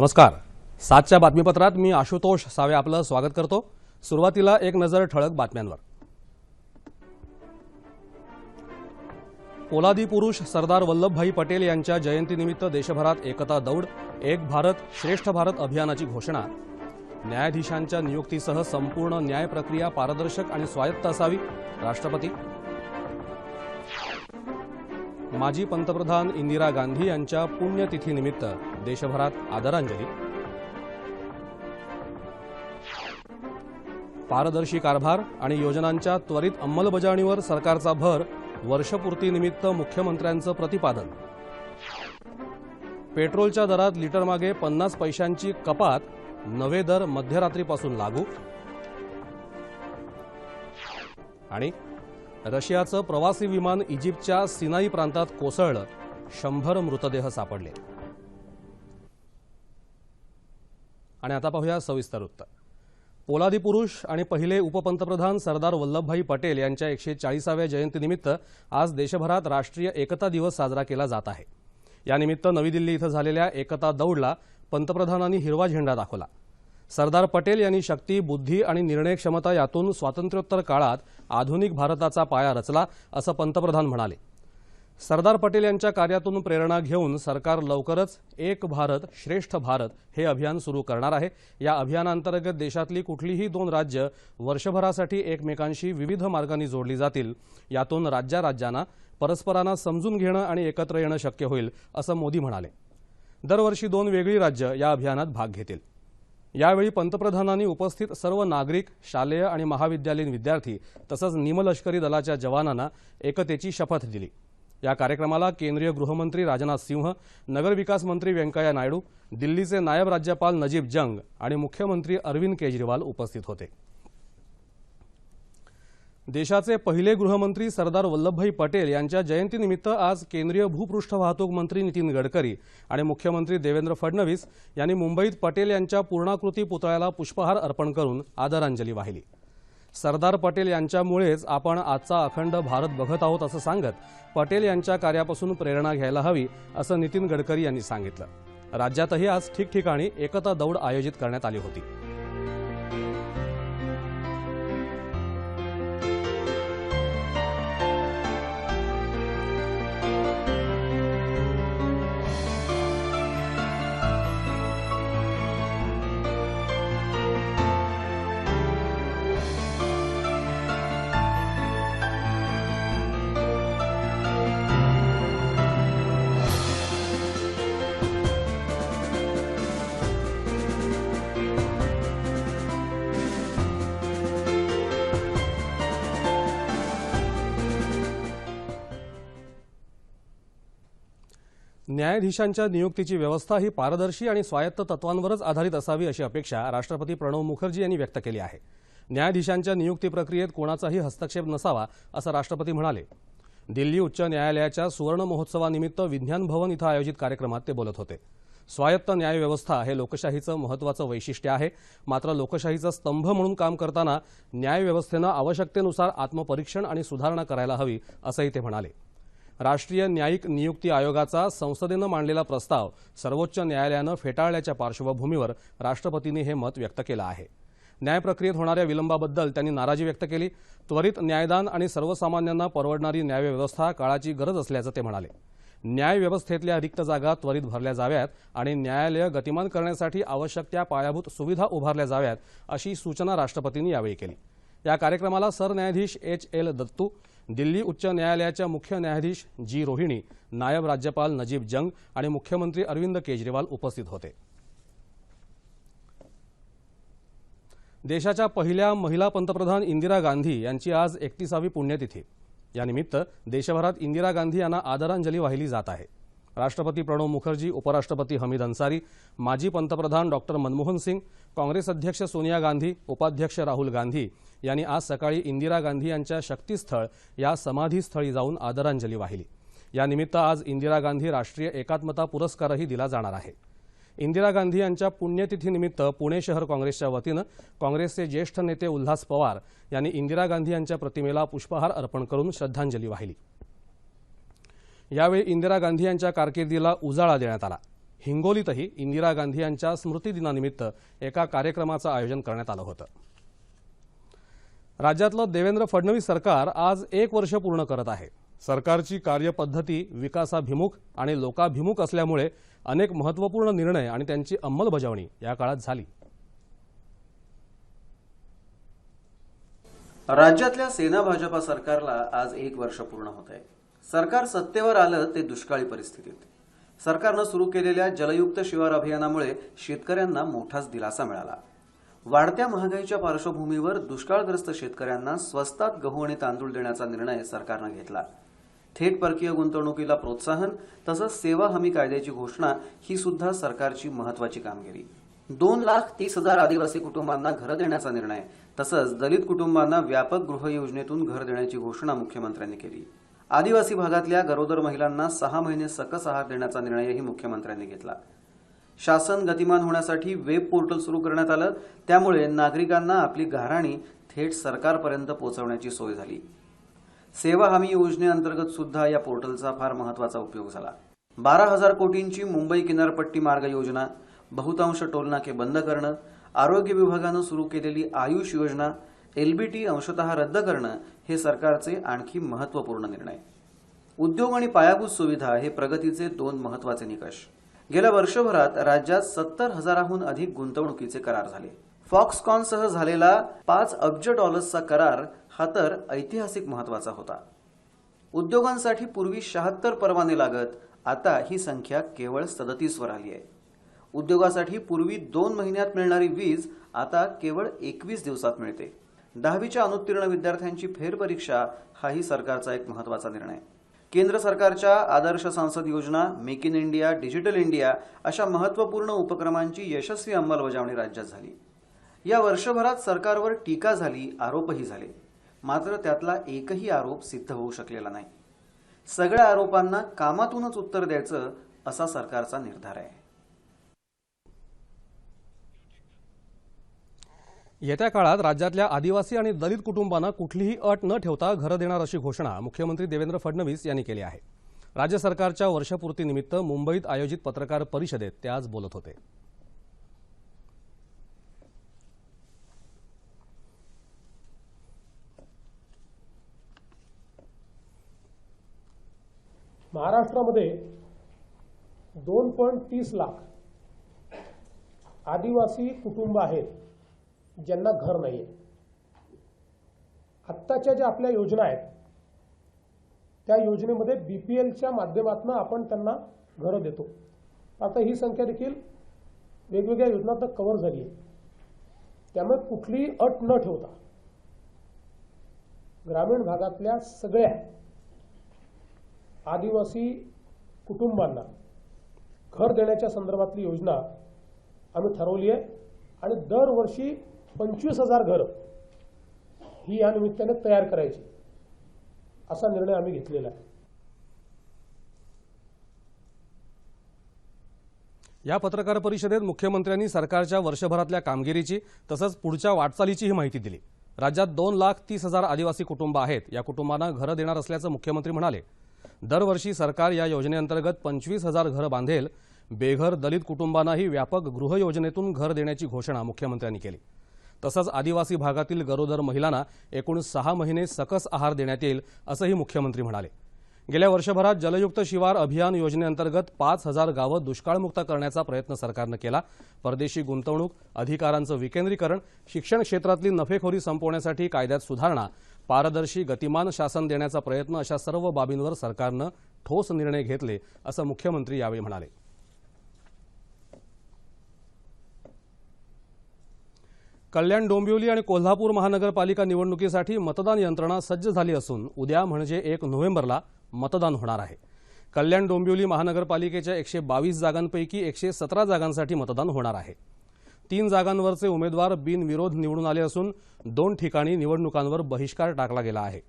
नमस्कार. सातच्या बातमीपत्रात मी आशुतोष सावे आपलं स्वागत करतो. सुरुवातीला एक नजर ठळक बातम्यांवर. पोलादी पुरुष सरदार वल्लभभाई पटेल यांच्या जयंतीनिमित्त देशभरात एकता दौड एक भारत श्रेष्ठ भारत अभियानाची घोषणा. न्यायाधीशांच्या नियुक्तीसह संपूर्ण न्याय प्रक्रिया पारदर्शक आणि स्वायत्त असावी राष्ट्रपती. माजी पंतप्रधान इंदिरा गांधी यांच्या पुण्यतिथीनिमित्त देशभरात आदरांजली. पारदर्शी कारभार आणि योजनांच्या त्वरित अंमलबजावणीवर सरकारचा भर वर्षपूर्तीनिमित्त मुख्यमंत्र्यांचं प्रतिपादन. पेट्रोलच्या दरात लिटरमागे पन्नास पैशांची कपात नवे दर मध्यरात्रीपासून लागू. आणि रशियाचं प्रवासी विमान इजिप्तच्या सिनाई प्रांतात कोसळलं शंभर मृतदेह सापडले. आणि आता पाहूया सविस्तर वृत्त पोलादी पुरुष आणि पहिले उपपंतप्रधान सरदार वल्लभभाई पटेल यांच्या एकशे चाळीसाव्या जयंतीनिमित्त आज देशभरात राष्ट्रीय एकता दिवस साजरा केला जात आहे. यानिमित्त नवी दिल्ली इथं झालेल्या एकता दौडला पंतप्रधानांनी हिरवा झेंडा दाखवला. सरदार पटेल यांनी शक्ती बुद्धी आणि निर्णय क्षमता यातून स्वातंत्र्योत्तर काळात आधुनिक भारताचा पाया रचला असं पंतप्रधान म्हणाले. सरदार पटेल यांच्या कार्यातून प्रेरणा घेऊन सरकार लवकरच एक भारत श्रेष्ठ भारत हे अभियान सुरू करणार आहे. या अभियानांतर्गत देशातली कुठलीही दोन राज्य वर्षभरासाठी एकमेकांशी विविध मार्गांनी जोडली जातील. यातून राज्या राज्यांना परस्परांना समजून घेणं आणि एकत्र येणं शक्य होईल असं मोदी म्हणाले. दरवर्षी दोन वेगळी राज्य या अभियानात भाग घेतील. यावेळी पंतप्रधानांनी उपस्थित सर्व नागरिक शालेय आणि महाविद्यालयीन विद्यार्थी तसंच निमलष्करी दलाच्या जवानांना एकतेची शपथ दिली. या कार्यक्रमाला केंद्रीय गृहमंत्री राजनाथ सिंह नगरविकास मंत्री व्यंकय्या नायडू दिल्लीचे नायब राज्यपाल नजीब जंग आणि मुख्यमंत्री अरविंद केजरीवाल उपस्थित होते. देशाचे पहिले गृहमंत्री सरदार वल्लभभाई पटेल यांच्या जयंतीनिमित्त आज केंद्रीय भूपृष्ठ वाहतूक मंत्री नितीन गडकरी आणि मुख्यमंत्री देवेंद्र फडणवीस यांनी मुंबईत पटेल यांच्या पूर्णाकृती पुतळ्याला पुष्पहार अर्पण करून आदरांजली वाहिली. सरदार पटेल यांच्यामुळेच आपण आजचा अखंड भारत बघत आहोत असं सांगत पटेल यांच्या कार्यापासून प्रेरणा घ्यायला हवी असं नितीन गडकरी यांनी सांगितलं. राज्यातही आज ठिकठिकाणी एकता दौड आयोजित करण्यात आली होती. न्यायाधीशांच्या नियुक्तीची व्यवस्था ही पारदर्शी आणि स्वायत्त तत्वांवरच आधारित असावी अशी अपेक्षा राष्ट्रपती प्रणव मुखर्जी यांनी व्यक्त केली आहे. न्यायाधीशांच्या नियुक्ती प्रक्रियेत कोणाचाही हस्तक्षेप नसावा असं राष्ट्रपती म्हणाले. दिल्ली उच्च न्यायालयाच्या सुवर्ण महोत्सवानिमित्त विज्ञान भवन इथं आयोजित कार्यक्रमात ते बोलत होते. स्वायत्त न्यायव्यवस्था हे लोकशाहीचं महत्त्वाचं वैशिष्ट्य आहे. मात्र लोकशाहीचा स्तंभ म्हणून काम करताना न्यायव्यवस्थेनं आवश्यकतेनुसार आत्मपरीक्षण आणि सुधारणा करायला हवी असंही ते म्हणाले. राष्ट्रीय न्यायिक नियुक्ती आयोगाचा संसदेनं मांडलेला प्रस्ताव सर्वोच्च न्यायालयानं फेटाळल्याच्या पार्श्वभूमीवर राष्ट्रपतींनी हे मत व्यक्त केलं आहे. न्यायप्रक्रियेत होणाऱ्या विलंबाबद्दल त्यांनी नाराजी व्यक्त केली. त्वरित न्यायदान आणि सर्वसामान्यांना परवडणारी न्यायव्यवस्था काळाची गरज असल्याचं ते म्हणाले. न्यायव्यवस्थेतल्या रिक्त जागा त्वरित भरल्या जाव्यात आणि न्यायालय गतिमान करण्यासाठी आवश्यक त्या पायाभूत सुविधा उभारल्या जाव्यात अशी सूचना राष्ट्रपतींनी यावेळी केली. या कार्यक्रमाला सरन्यायाधीश एच एल दत्तू दिल्ली उच्च न्यायालयाच्या मुख्य न्यायाधीश जी रोहिणी नायब राज्यपाल नजीब जंग आणि मुख्यमंत्री अरविंद केजरीवाल उपस्थित होते. देशाच्या पहिल्या महिला पंतप्रधान इंदिरा गांधी यांची आज एकतीसावी पुण्यतिथी. यानिमित्त देशभरात इंदिरा गांधी यांना आदरांजली वाहिली जात आहे. राष्ट्रपती प्रणव मुखर्जी उपराष्ट्रपती हमीद अन्सारी माजी पंतप्रधान डॉक्टर मनमोहन सिंग काँग्रेस अध्यक्ष सोनिया गांधी उपाध्यक्ष राहुल गांधी यांनी आज सकाळी इंदिरा गांधी यांच्या शक्तीस्थळ या समाधीस्थळी जाऊन आदरांजली वाहिली. यानिमित्त आज इंदिरा गांधी राष्ट्रीय एकात्मता पुरस्कारही दिला जाणार आहे. इंदिरा गांधी यांच्या पुण्यतिथीनिमित्त पुणे शहर काँग्रेसच्या वतीनं काँग्रेसचे ज्येष्ठ नेते उल्हास पवार यांनी इंदिरा गांधी यांच्या प्रतिमेला पुष्पहार अर्पण करून श्रद्धांजली वाहिली. यावेळी इंदिरा गांधी यांच्या कारकिर्दीला उजाळा देण्यात आला. हिंगोलीतही इंदिरा गांधी यांच्या स्मृतिदिनानिमित्त एका कार्यक्रमाचं आयोजन करण्यात आलं होतं. राज्यातलं देवेंद्र फडणवीस सरकार आज एक वर्ष पूर्ण करत आहे. सरकारची कार्यपद्धती विकासाभिमुख आणि लोकाभिमुख असल्यामुळे अनेक महत्त्वपूर्ण निर्णय आणि त्यांची अंमलबजावणी या काळात झाली. राज्यातल्या सेना भाजपा सरकारला आज एक वर्ष पूर्ण होत आहे. सरकार सत्तेवर आलं ते दुष्काळी परिस्थितीत. सरकारनं सुरू केलेल्या जलयुक्त शिवार अभियानामुळे शेतकऱ्यांना मोठाच दिलासा मिळाला. वाढत्या महागाईच्या पार्श्वभूमीवर दुष्काळग्रस्त शेतकऱ्यांना स्वस्तात गहू आणि तांदूळ देण्याचा निर्णय सरकारनं घेतला. थेट परकीय गुंतवणुकीला प्रोत्साहन तसंच सेवा हमी कायद्याची घोषणा ही सुद्धा सरकारची महत्वाची कामगिरी. दोन लाख तीस हजार आदिवासी कुटुंबांना घरं देण्याचा निर्णय तसंच दलित कुटुंबांना व्यापक गृह योजनेतून घर देण्याची घोषणा मुख्यमंत्र्यांनी केली. आदिवासी भागातल्या गरोदर महिलांना सहा महिने सकस आहार देण्याचा निर्णयही मुख्यमंत्र्यांनी घेतला. शासन गतिमान होण्यासाठी वेब पोर्टल सुरू करण्यात आलं. त्यामुळे नागरिकांना आपली घराणी थेट सरकारपर्यंत पोहोचवण्याची सोय झाली. सेवा हमी योजनेअंतर्गत सुद्धा या पोर्टलचा फार महत्त्वाचा उपयोग झाला. बारा हजार कोटींची मुंबई किनारपट्टी मार्ग योजना बहुतांश टोलनाके बंद करणं आरोग्य विभागानं सुरू केलेली आयुष योजना एलबीटी अंशतः रद्द करणं हे सरकारचे आणखी महत्त्वपूर्ण निर्णय. उद्योग आणि पायाभूत सुविधा हे प्रगतीचे दोन महत्त्वाचे निकष. गेल्या वर्षभरात राज्यात सत्तर हजाराहून अधिक गुंतवणुकीचे करार झाले. फॉक्सकॉनसह झालेला पाच अब्ज डॉलर्सचा करार हा तर ऐतिहासिक महत्त्वाचा होता. उद्योगांसाठी पूर्वी शहात्तर परवाने लागत आता ही संख्या केवळ सदतीसवर आली आहे. उद्योगासाठी पूर्वी दोन महिन्यात मिळणारी वीज आता केवळ एकवीस दिवसात मिळते. दहावीच्या अनुत्तीर्ण विद्यार्थ्यांची फेरपरीक्षा हाही सरकारचा एक महत्त्वाचा निर्णय. केंद्र सरकारच्या आदर्श संसद योजना make in India digital India अशा महत्त्वपूर्ण उपक्रमांची यशस्वी अंमलबजावणी राज्यात झाली. या वर्षभरात सरकारवर टीका झाली आरोपही झाले. मात्र त्यातला एकही आरोप सिद्ध होऊ शकलेला नाही. सगळ्या आरोपांना कामातूनच उत्तर द्यायचं असा सरकारचा निर्धार आहे. येत्या काळात राज्यातल्या आदिवासी आणि दलित कुटुंबांना कुठलीही अट न ठेवता घरं देणार अशी घोषणा मुख्यमंत्री देवेंद्र फडणवीस यांनी केली आहे. राज्य सरकारच्या वर्षपूर्तीनिमित्त मुंबईत आयोजित पत्रकार परिषदेत ते आज बोलत होते. महाराष्ट्रामध्ये दोन पॉईंट तीस लाख आदिवासी कुटुंब आहेत. ज्यांना घर नाही आहे आत्ताच्या ज्या आपल्या योजना आहेत त्या योजनेमध्ये बी पी एलच्या माध्यमातून आपण त्यांना घरं देतो. आता ही संख्या देखील वेगवेगळ्या योजनांत कव्हर झाली आहे त्यामुळे कुठलीही अट न ठेवता ग्रामीण भागातल्या सगळ्या आदिवासी कुटुंबांना घर देण्याच्या संदर्भातली योजना आम्ही ठरवली आहे आणि दरवर्षी पंचवीस हजार घरं ही या निमित्ताने तयार करायची. असा निर्णय आम्ही घेतलेला आहे. या पत्रकार परिषदेत मुख्यमंत्र्यांनी सरकारच्या वर्षभरातल्या कामगिरीची तसंच पुढच्या वाटचालीचीही माहिती दिली. राज्यात दोन लाख तीस हजार आदिवासी कुटुंब आहेत. या कुटुंबांना घरं देणार असल्याचं मुख्यमंत्री म्हणाले. दरवर्षी सरकार या योजनेअंतर्गत पंचवीस हजार घरं बांधेल. बेघर दलित कुटुंबांनाही व्यापक गृह योजनेतून घर देण्याची घोषणा मुख्यमंत्र्यांनी केली. तसंच आदिवासी भागातील गरोदर महिलांना एकूण सहा महिने सकस आहार देण्यात येईल असंही मुख्यमंत्री म्हणाले. गेल्या वर्षभरात जलयुक्त शिवार अभियान योजनेअंतर्गत पाच हजार गावं दुष्काळमुक्त करण्याचा प्रयत्न सरकारनं केला. परदेशी गुंतवणूक अधिकारांचं विकेंद्रीकरण शिक्षण क्षेत्रातली नफेखोरी संपवण्यासाठी कायद्यात सुधारणा पारदर्शी गतिमान शासन देण्याचा प्रयत्न अशा सर्व बाबींवर सरकारनं ठोस निर्णय घेतले असं मुख्यमंत्री यावेळी म्हणाले. कल्याण डोंबिवली आणि कोल्हापूर महानगरपालिका निवडणुकीसाठी मतदान यंत्रणा सज्ज झाली असून उद्या म्हणजे एक नोव्हेंबरला मतदान होणार आहे. कल्याण डोंबिवली महानगरपालिकेच्या एकशे बावीस जागांपैकी एकशे सतरा जागांसाठी मतदान होणार आहे. तीन जागांवरचे उमेदवार बिनविरोध निवडून आले असून दोन ठिकाणी निवडणुकांवर बहिष्कार टाकला गेला आहे.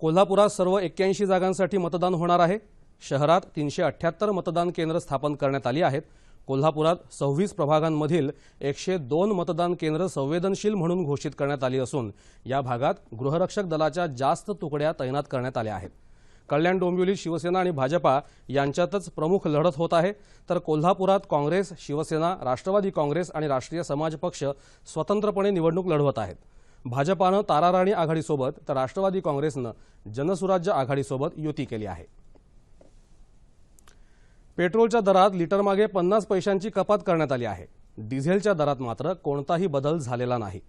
कोल्हापुरात सर्व एक्क्याऐंशी जागांसाठी मतदान होणार आहे. शहरात तीनशे अठ्ठ्याहत्तर मतदान केंद्र स्थापन करण्यात आली आहेत. कोल्हापुरात सव्वीस प्रभागांमधील एकशे दोन मतदान केंद्र संवेदनशील म्हणून घोषित करण्यात आली असून या भागात गृहरक्षक दलाच्या जास्त तुकड्या तैनात करण्यात आल्या आहेत. कल्याण डोंबिवलीत शिवसेना आणि भाजपा यांच्यातच प्रमुख लढत होत आहे. तर कोल्हापुरात काँग्रेस शिवसेना राष्ट्रवादी काँग्रेस आणि राष्ट्रीय समाज पक्ष स्वतंत्रपणे निवडणूक लढवत आहेत. भाजपानं ताराराणी आघाडीसोबत तर राष्ट्रवादी काँग्रेसनं जनसुराज्य आघाडीसोबत युती केली आहे. पेट्रोलच्या दरात लिटरमागे पन्नास पैशांची कपात करण्यात आली आहे. डिझेलच्या दरात मात्र कोणताही बदल झालेला नाही.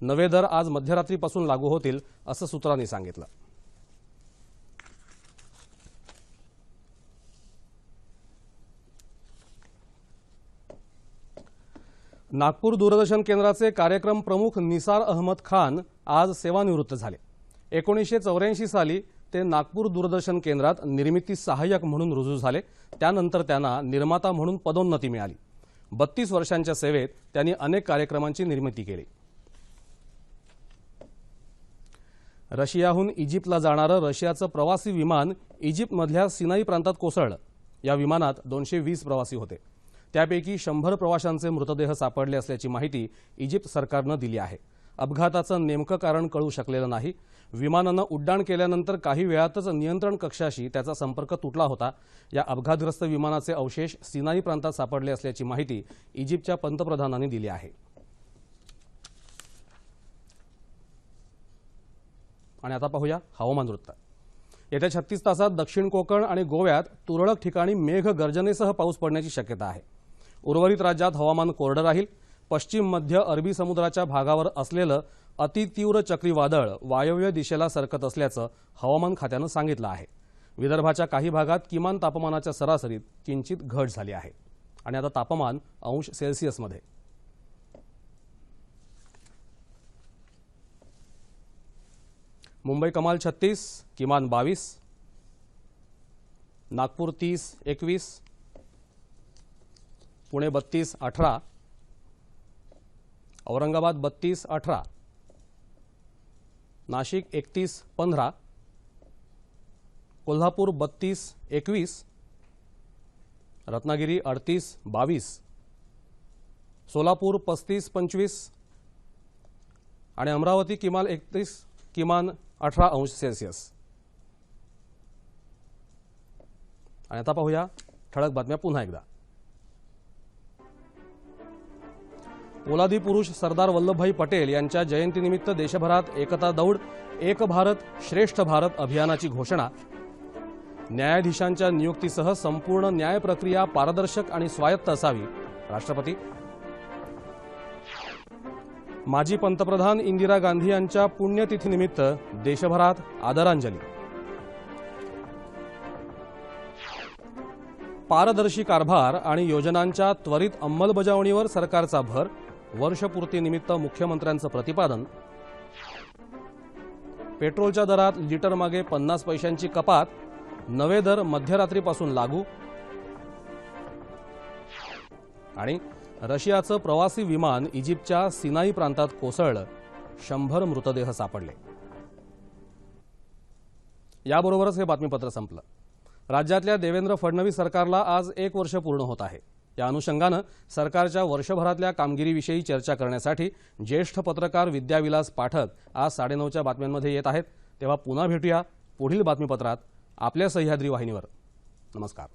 नवे दर आज मध्यरात्रीपासून लागू होतील असं सूत्रांनी सांगितलं. नागपूर दूरदर्शन केंद्राचे कार्यक्रम प्रमुख निसार अहमद खान आज सेवानिवृत्त झाले. एकोणीसशे चौऱ्याऐंशी साली ते नागपूर दूरदर्शन केंद्रात निर्मिती सहाय्यक म्हणून रुजू झाले. त्यानंतर त्यांना निर्माता म्हणून पदोन्नती मिळाली. बत्तीस वर्षांच्या सेवेत त्यांनी अनेक कार्यक्रमांची निर्मिती केली. रशियाहून इजिप्तला जाणारं रशियाचं प्रवासी विमान इजिप्तमधल्या सिनाई प्रांतात कोसळलं. या विमानात दोनशे वीस प्रवासी होते. त्यापैकी शंभर प्रवाशांचे मृतदेह सापडले असल्याची माहिती इजिप्त सरकारनं दिली आहे. अपघाताचं नेमकं कारण कळू शकलेलं नाही. विमानानं उड्डाण केल्यानंतर काही वेळातच नियंत्रण कक्षाशी त्याचा संपर्क तुटला होता. या अपघातग्रस्त विमानाचे अवशेष सिनाई प्रांतात सापडले असल्याची माहिती इजिप्तच्या पंतप्रधानांनी दिली आहे. आणि आता पाहूया हवामान वृत्त. येत्या छत्तीस तासात दक्षिण कोकण आणि गोव्यात तुरळक ठिकाणी मेघ गर्जनेसह पाऊस पडण्याची शक्यता आहे. उर्वरित राज्यात हवामान कोरडं राहील. पश्चिम मध्य अरबी समुद्राच्या भागावर असलेलं अतितीव्र चक्रीवादळ वायव्य दिशेला सरकत असल्याचं हवामान खात्यानं सांगितलं आहे. विदर्भाच्या काही भागात किमान तापमानाच्या सरासरीत किंचित घट झाली आहे. आणि आता तापमान अंश सेल्सिअसमध्ये. मुंबई कमाल छत्तीस किमान बावीस नागपूर तीस एकवीस पुणे बत्तीस अठरा औरंगाबाद बत्तीस अठरा. नाशिक एकतीस पंधरा. कोल्हापूर बत्तीस एकवीस. रत्नागिरी अडतीस बावीस. सोलापूर पस्तीस पंचवीस. आणि अमरावती किमान एकतीस किमान अठरा अंश सेल्सिअस. आणि आता पाहूया ठळक बातम्या पुन्हा एकदा. पोलादी पुरुष सरदार वल्लभभाई पटेल यांच्या जयंतीनिमित्त देशभरात एकता दौड एक भारत श्रेष्ठ भारत अभियानाची घोषणा. न्यायाधीशांच्या नियुक्तीसह संपूर्ण न्याय प्रक्रिया पारदर्शक आणि स्वायत्त असावी. राष्ट्रपती. माजी पंतप्रधान इंदिरा गांधी यांच्या पुण्यतिथीनिमित्त देशभरात आदरांजली. पारदर्शी कारभार आणि योजनांच्या त्वरित अंमलबजावणीवर सरकारचा भर वर्षपूर्तीनिमित्त मुख्यमंत्र्यांचं प्रतिपादन. पेट्रोलच्या दरात लिटरमागे पन्नास पैशांची कपात नवे दर मध्यरात्रीपासून लागू. आणि रशियाचं प्रवासी विमान इजिप्तच्या सिनाई प्रांतात कोसळलं शंभर मृतदेह सापडले. याबरोबरच हे बातमीपत्र संपलं. राज्यातल्या देवेंद्र फडणवीस सरकारला आज एक वर्ष पूर्ण होत आहे. या अनुषंगानं सरकारच्या वर्षभरातल्या कामगिरीविषयी चर्चा करण्यासाठी ज्येष्ठ पत्रकार विद्याविलास पाठक आज साडेनऊच्या बातम्यांमध्ये येत आहेत. तेव्हा पुन्हा भेटूया पुढील बातमीपत्रात आपल्या सह्याद्री वाहिनीवर. नमस्कार.